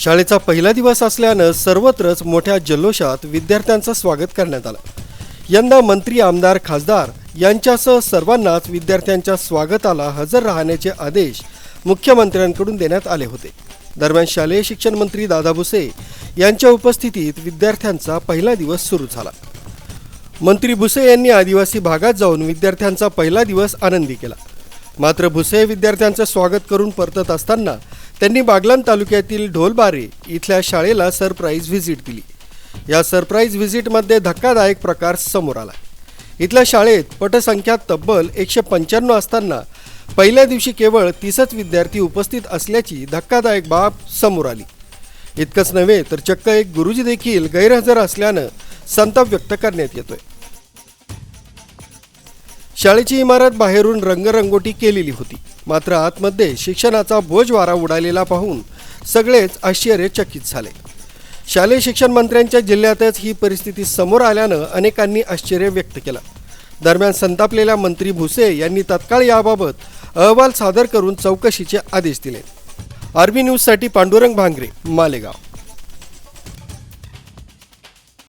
शाळेचा पहिला दिवस असल्यानं सर्वत्रच मोठ्या जल्लोषात विद्यार्थ्यांचं स्वागत करण्यात आलं. यंदा मंत्री आमदार खासदार यांच्यासह सर्वांनाच विद्यार्थ्यांच्या स्वागताला हजर राहण्याचे आदेश मुख्यमंत्र्यांकडून देण्यात आले होते. दरम्यान शालेय शिक्षण मंत्री दादा भुसे यांच्या उपस्थितीत विद्यार्थ्यांचा पहिला दिवस सुरू झाला. मंत्री भुसे यांनी आदिवासी भागात जाऊन विद्यार्थ्यांचा पहिला दिवस आनंदी केला. मात्र भुसे विद्यार्थ्यांचं स्वागत करून परतत असताना त्यांनी बागलाण तालुक्यातील ढोलबारे इथल्या शाळेला सरप्राईज व्हिजिट दिली. या सरप्राईज व्हिजिटमध्ये धक्कादायक प्रकार समोर आला. इथल्या शाळेत पटसंख्या तब्बल एकशे पंच्याण्णव असताना पहिल्या दिवशी केवळ तीसच विद्यार्थी उपस्थित असल्याची धक्कादायक बाब समोर आली. इतकंच नव्हे तर चक्क एक गुरुजी देखील गैरहजर असल्यानं संताप व्यक्त करण्यात येतोय. शाळेची इमारत बाहेरून रंगरंगोटी केलेली होती. मात्र आतमध्ये शिक्षणाचा बोज वारा उडालेला पाहून सगळेच आश्चर्यचकित झाले. शालेय शिक्षण मंत्र्यांच्या जिल्ह्यातच ही परिस्थिती समोर आल्यानं अनेकांनी आश्चर्य व्यक्त केलं. दरम्यान संतापलेल्या मंत्री भुसे यांनी तत्काळ याबाबत अहवाल सादर करून चौकशीचे आदेश दिले. आर्मी न्यूजसाठी पांडुरंग भांगरे मालेगाव.